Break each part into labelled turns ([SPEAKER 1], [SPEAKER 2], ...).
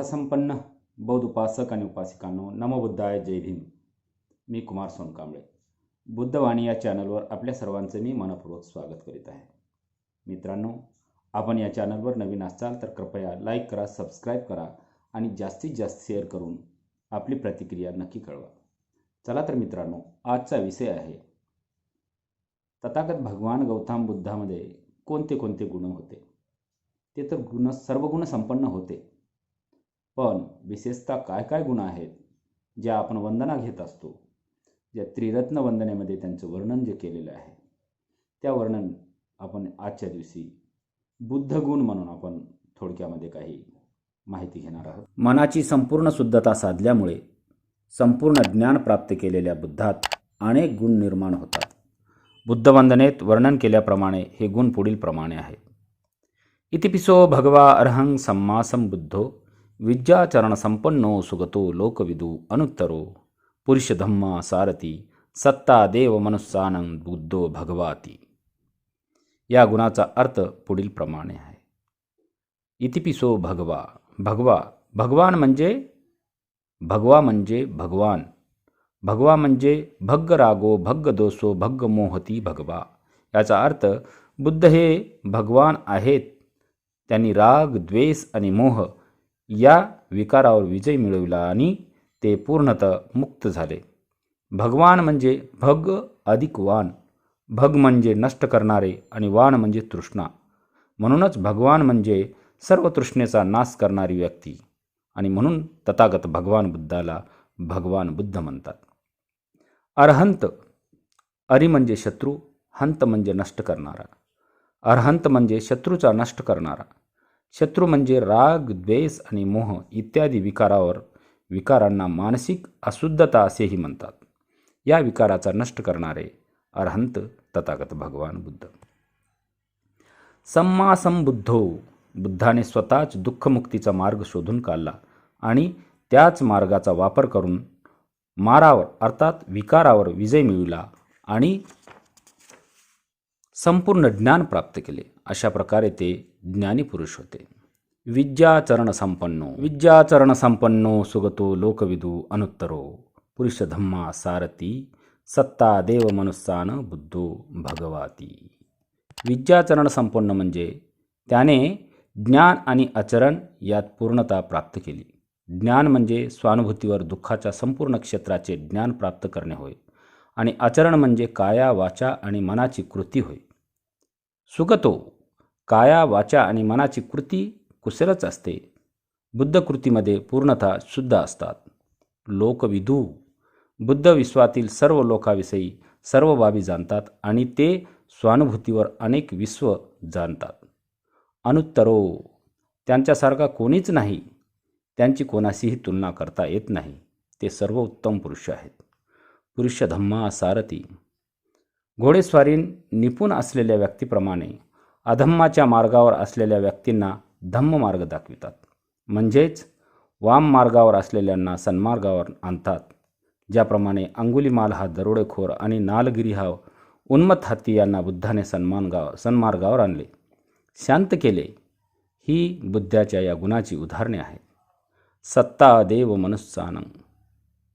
[SPEAKER 1] श्रद्धासंपन्न बौद्ध उपासक आणि उपासिकांनो नमबुद्धाय जय भीम. मी कुमार सोनकांबळे. बुद्धवाणी या चॅनलवर आपल्या सर्वांचं मी मनपूर्वक स्वागत करीत आहे. मित्रांनो आपण या चॅनलवर नवीन असाल तर कृपया लाईक करा सबस्क्राईब करा आणि जास्तीत जास्त शेअर करून आपली प्रतिक्रिया नक्की कळवा. चला तर मित्रांनो आजचा विषय आहे तथागत भगवान गौतम बुद्धामध्ये कोणते कोणते गुण होते? ते तर गुण सर्व गुण संपन्न होते. पण विशेषतः काय काय गुण आहेत ज्या आपण वंदना घेत असतो ज्या त्रिरत्न वंदनेमध्ये त्यांचं वर्णन जे केलेलं आहे त्या वर्णन आपण आजच्या दिवशी बुद्धगुण म्हणून आपण थोडक्यामध्ये काही माहिती घेणार आहोत. मनाची संपूर्ण शुद्धता साधल्यामुळे संपूर्ण ज्ञान प्राप्त केलेल्या बुद्धात अनेक गुण निर्माण होतात. बुद्धवंदनेत वर्णन केल्याप्रमाणे हे गुण पुढील प्रमाणे आहेत. इतिपिसो भगवा अर्हं सम्मासम बुद्धो ವಿದ್ಯಾಚರಣ ಸಂಪನ್ನೋ सुगतो ಲೋಕವಿದು अनुत्तरो पुरुष धम्मा सारथी सत्ता देव मनुस्सानं बुद्धो भगवाती या गुणाचा अर्थ पुढील प्रमाणे आहे इतिपिसो भगवा भगवा भगवान म्हणजे भगवा म्हणजे भगवान भगवा म्हणजे भग्ग रागो भग्ग दोसो भग्ग मोहती भगवा याचा अर्थ बुद्ध हे भगवान आहेत त्यांनी राग द्वेष आणि मोह या विकारावर विजय मिळविला आणि ते पूर्णतः मुक्त झाले. भगवान म्हणजे भग अधिक वान. भग म्हणजे नष्ट करणारे आणि वाण म्हणजे तृष्णा. म्हणूनच भगवान म्हणजे सर्व तृष्णेचा नाश करणारी व्यक्ती. आणि म्हणून तथागत भगवान बुद्धाला भगवान बुद्ध म्हणतात. अरहंत. अरि म्हणजे शत्रू हंत म्हणजे नष्ट करणारा. अरहंत म्हणजे शत्रूचा नष्ट करणारा. शत्रू म्हणजे राग द्वेष आणि मोह इत्यादी विकारावर विकारांना मानसिक अशुद्धता असेही म्हणतात. या विकाराचा नष्ट करणारे अरहंत तथागत भगवान बुद्ध. सम्मासम बुद्धो बुद्धाने स्वतःच दुःखमुक्तीचा मार्ग शोधून काढला आणि त्याच मार्गाचा वापर करून मारावर अर्थात विकारावर विजय मिळविला आणि संपूर्ण ज्ञान प्राप्त केले. अशा प्रकारे ते ज्ञानी पुरुष होते. विद्याचरण संपन्नो विद्याचरण संपन्नो सुगतो लोकविदू अनुत्तरो पुरुष धम्मा सारथी सत्ता देव मनुस्सान बुद्धो भगवाती. विद्याचरण संपन्न म्हणजे त्याने ज्ञान आणि आचरण यात पूर्णता प्राप्त केली. ज्ञान म्हणजे स्वानुभूतीवर दुःखाच्या संपूर्ण क्षेत्राचे ज्ञान प्राप्त करणे होय आणि आचरण म्हणजे काया वाचा आणि मनाची कृती होय. सुगतो काया वाचा आणि मनाची कृती कुशलच असते. बुद्ध कृतीमध्ये पूर्णतः शुद्ध असतात. लोकविधू बुद्ध विश्वातील सर्व लोकाविषयी सर्व बाबी जाणतात आणि ते स्वानुभूतीवर अनेक विश्व जाणतात. अनुत्तरो त्यांच्यासारखा कोणीच नाही. त्यांची कोणाशीही तुलना करता येत नाही. ते सर्व उत्तम पुरुष आहेत. पुरुष धम्मा सारथी. घोडेस्वारीन निपुण असलेल्या व्यक्तीप्रमाणे अधम्माच्या मार्गावर असलेल्या व्यक्तींना धम्म मार्ग दाखवितात. म्हणजेच वाम मार्गावर असलेल्यांना सन्मार्गावर आणतात. ज्याप्रमाणे अंगुलीमाल हा दरोडेखोर आणि नालगिरी हा उन्मत हत्ती यांना बुद्धाने सन्मानगाव सन्मार्गावर आणले. शांत केले. ही बुद्धाच्या या गुणाची उदाहरणे आहेत. सत्ता देव मनुस्सानं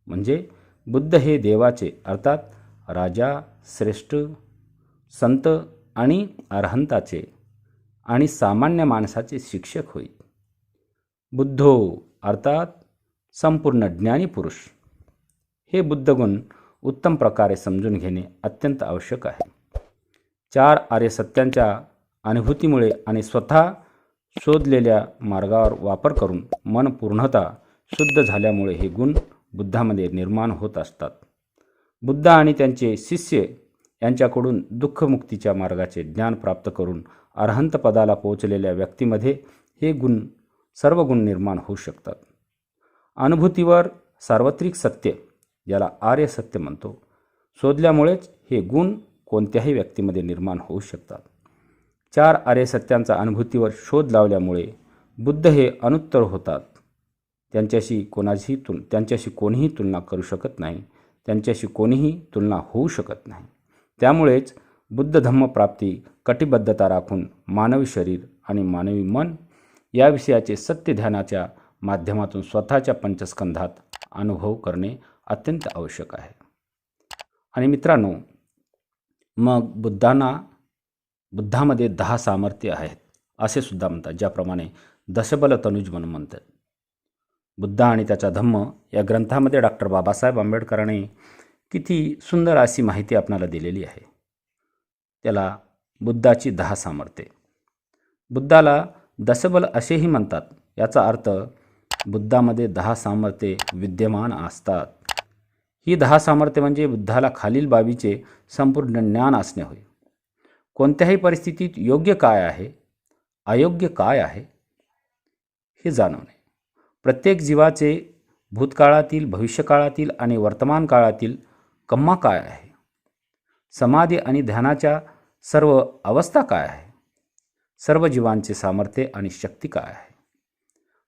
[SPEAKER 1] म्हणजे बुद्ध हे देवाचे अर्थात राजा श्रेष्ठ संत आणि अर्हंताचे आणि सामान्य माणसाचे शिक्षक होईल बुद्धो अर्थात संपूर्ण ज्ञानी पुरुष. हे बुद्धगुण उत्तम प्रकारे समजून घेणे अत्यंत आवश्यक आहे. चार आर्य सत्यांच्या अनुभूतीमुळे आणि स्वतः शोधलेल्या मार्गावर वापर करून मन पूर्णतः शुद्ध झाल्यामुळे हे गुण बुद्धामध्ये निर्माण होत असतात. बुद्ध आणि त्यांचे शिष्य यांच्याकडून दुःखमुक्तीच्या मार्गाचे ज्ञान प्राप्त करून अर्हंत पदाला पोहोचलेल्या व्यक्तीमध्ये हे गुण सर्व गुण निर्माण होऊ शकतात. अनुभूतीवर सार्वत्रिक सत्य याला आर्य सत्य म्हणतो. शोधल्यामुळेच हे गुण कोणत्याही व्यक्तीमध्ये निर्माण होऊ शकतात. चार आर्य सत्यांचा अनुभूतीवर शोध लावल्यामुळे बुद्ध हे अनुत्तर होतात. त्यांच्याशी कोणाचीही तुल त्यांच्याशी कोणीही तुलना करू शकत नाही. त्यांच्याशी कोणीही तुलना होऊ शकत नाही. त्यामुळेच बुद्ध धम्मप्राप्ती कटिबद्धता राखून मानवी शरीर आणि मानवी मन या विषयाचे सत्य ध्यानाच्या माध्यमातून स्वतःच्या पंचस्कंधात अनुभव करणे अत्यंत आवश्यक आहे. आणि मित्रांनो मग बुद्धांना बुद्धामध्ये दहा सामर्थ्य आहेत असे सुद्धा म्हणतात ज्याप्रमाणे दशबल तनुज म्हणून म्हणतात. बुद्ध आणि त्याचा धम्म या ग्रंथामध्ये डॉक्टर बाबासाहेब आंबेडकरांनी किती सुंदर अशी माहिती आपणाला दिलेली आहे. त्याला बुद्धाची दहा सामर्थ्ये. बुद्धाला दशबल असेही म्हणतात. याचा अर्थ बुद्धामध्ये दहा सामर्थ्ये विद्यमान असतात. ही दहा सामर्थ्य म्हणजे बुद्धाला खालील बाबीचे संपूर्ण ज्ञान असणे होय. कोणत्याही परिस्थितीत योग्य काय आहे? अयोग्य काय आहे? हे जाणवणे. प्रत्येक जीवाचे भूतकाळातील भविष्यकाळातील आणि वर्तमान काळातील कम्मा काय आहे? समाधी आणि ध्यानाच्या सर्व अवस्था काय आहे? सर्व जीवांचे सामर्थ्य आणि शक्ती काय आहे?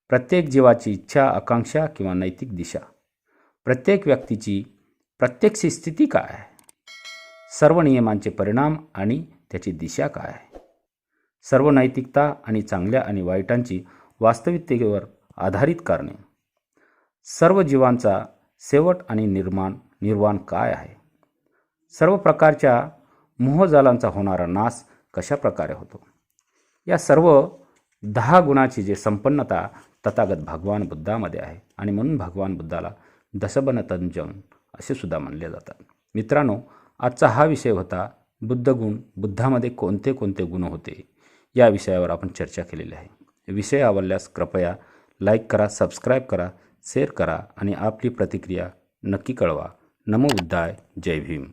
[SPEAKER 1] प्रत्येक जीवाची इच्छा आकांक्षा किंवा नैतिक दिशा. प्रत्येक व्यक्तीची प्रत्यक्ष स्थिती काय आहे? सर्व नियमांचे परिणाम आणि त्याची दिशा काय आहे? सर्व नैतिकता आणि चांगल्या आणि वाईटांची वास्तविकतेवर आधारित करणे. सर्व जीवांचा शेवट आणि निर्माण निर्वाण काय आहे? सर्व प्रकारच्या मोहजालांचा होणारा नाश कशा प्रकारे होतो? या सर्व दहा गुणाची जे संपन्नता तथागत भगवान बुद्धामध्ये आहे आणि म्हणून भगवान बुद्धाला दसबनतंजन असे सुद्धा म्हणले जातात. मित्रांनो आजचा हा विषय होता बुद्धगुण बुद्धामध्ये कोणते कोणते गुण होते? या विषयावर आपण चर्चा केलेली आहे. विषय आवडल्यास कृपया लाईक करा सबस्क्राईब करा शेअर करा आणि आपली प्रतिक्रिया नक्की कळवा. नमो बुद्धाय जय भीम.